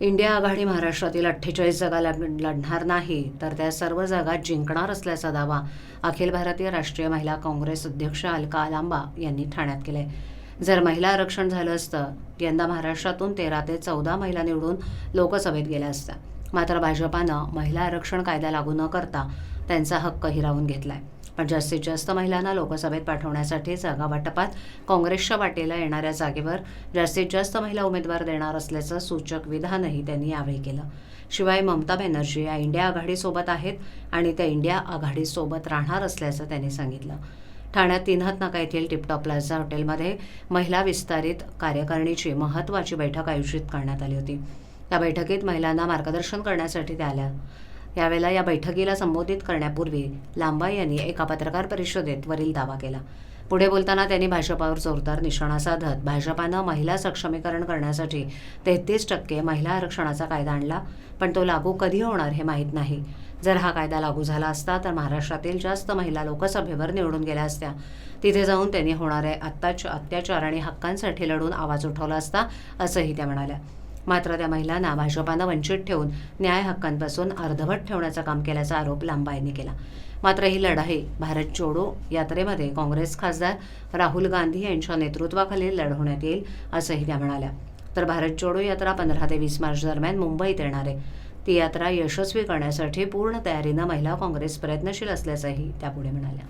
India आघाडी महाराष्ट्रातील अठ्ठेचाळीस जागा लढ- लढणार नाही तर त्या सर्व जागा जिंकणार असल्याचा दावा अखिल भारतीय राष्ट्रीय महिला काँग्रेस अध्यक्ष अलका लांबा यांनी ठाण्यात केले जर महिला आरक्षण झालं असतं यंदा महाराष्ट्रातून तेरा ते चौदा महिला निवडून लोकसभेत गेल्या असत्या. मात्र भाजपानं महिला आरक्षण कायदा लागू न करता त्यांचा हक्क हिरावून घेतलाय. पण जास्तीत जास्त महिलांना लोकसभेत पाठवण्यासाठी जागा वाटपात काँग्रेसच्या वाटेला येणाऱ्या जागेवर जास्तीत जास्त महिला उमेदवार देणार असल्याचं सूचक विधानही त्यांनी यावेळी केलं. शिवाय ममता बॅनर्जी या इंडिया आघाडीसोबत आहेत आणि त्या इंडिया आघाडीसोबत राहणार असल्याचं त्यांनी सांगितलं. ठाण्यात तिन्हात नाका येथील टिपटॉप प्लाझा हॉटेलमध्ये महिला विस्तारित कार्यकारिणीची महत्त्वाची बैठक आयोजित करण्यात आली होती. त्या बैठकीत महिलांना मार्गदर्शन करण्यासाठी त्या आल्या. यावेळेला या बैठकीला संबोधित करण्यापूर्वी लांबा यांनी एका पत्रकार परिषदेत वरील दावा केला. पुढे बोलताना त्यांनी भाजपावर जोरदार निशाणा साधत भाजपानं महिला सक्षमीकरण करण्यासाठी तेहतीस टक्के महिला आरक्षणाचा कायदा आणला पण तो लागू कधी होणार हे माहीत नाही. जर हा कायदा लागू झाला असता तर महाराष्ट्रातील जास्त महिला लोकसभेवर निवडून गेल्या असत्या. तिथे जाऊन त्यांनी होणारे आत्ताच अत्याचार आणि हक्कांसाठी लढून आवाज उठवला असता असंही त्या म्हणाल्या. मात्र त्या महिलांना भाजपानं वंचित ठेवून न्याय हक्कांपासून अर्धवट ठेवण्याचं काम केल्याचा आरोप लांबा यांनी केला. मात्र ही लढाई भारत जोडो यात्रेमध्ये काँग्रेस खासदार राहुल गांधी यांच्या नेतृत्वाखाली लढवण्यात येईल असंही त्या म्हणाल्या. तर भारत जोडो यात्रा पंधरा ते वीस मार्च दरम्यान मुंबईत येणार आहे. ती यात्रा यशस्वी करण्यासाठी पूर्ण तयारीनं महिला काँग्रेस प्रयत्नशील असल्याचंही त्या पुढे म्हणाल्या.